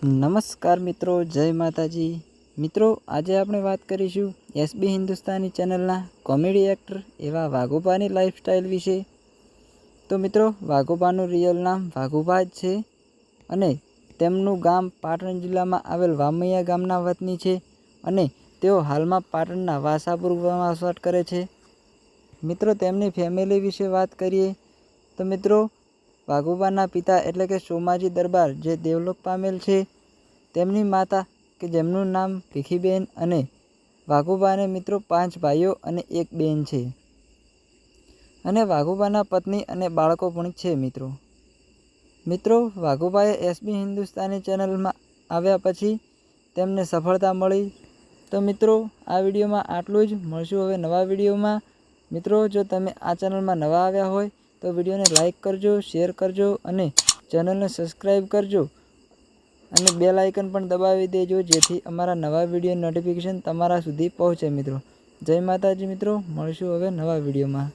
નમસ્કાર મિત્રો, જય માતાજી. મિત્રો, આજે આપણે વાત કરીશું એસબી હિન્દુસ્તાની ચેનલના કોમેડી એક્ટર એવા વાઘોબાની લાઈફસ્ટાઈલ વિશે. તો મિત્રો, વાઘોબાનું રિયલ નામ વાઘોબા જ છે અને તેમનું ગામ પાટણ જિલ્લામાં આવેલ વામૈયા ગામના વતની છે અને તેઓ હાલમાં પાટણના વાસાપુરમાં વસવાટ કરે છે. મિત્રો, તેમની ફેમિલી વિશે વાત કરીએ તો મિત્રો વાઘોબાના પિતા એટલે કે સોમાજી દરબાર જે દેવલોક પામેલ છે, તેમની માતા કે જેમનું નામ ભીખીબેન અને વાઘુબાને મિત્રો પાંચ ભાઈઓ અને એક બેન છે. અને વાઘુબાના પત્ની અને બાળકો પણ છે મિત્રો. મિત્રો, વાઘુબાએ એસબી હિન્દુસ્તાની ચેનલમાં આવ્યા પછી તેમને સફળતા મળી. તો મિત્રો, આ વિડીયોમાં આટલું જ. મળશું હવે નવા વિડીયોમાં. મિત્રો, જો તમે આ ચેનલમાં નવા આવ્યા હોય તો વિડીયોને લાઇક કરજો, શેર કરજો અને ચેનલને સબસ્ક્રાઈબ કરજો. અને બેલ આઇકન પણ દબાવી દેજો, જેથી અમારા નવા વીડિયો નોટિફિકેશન તમારા સુધી પહોંચે મિત્રો. જય માતાજી મિત્રો, મળશું હવે નવા વિડીયોમાં.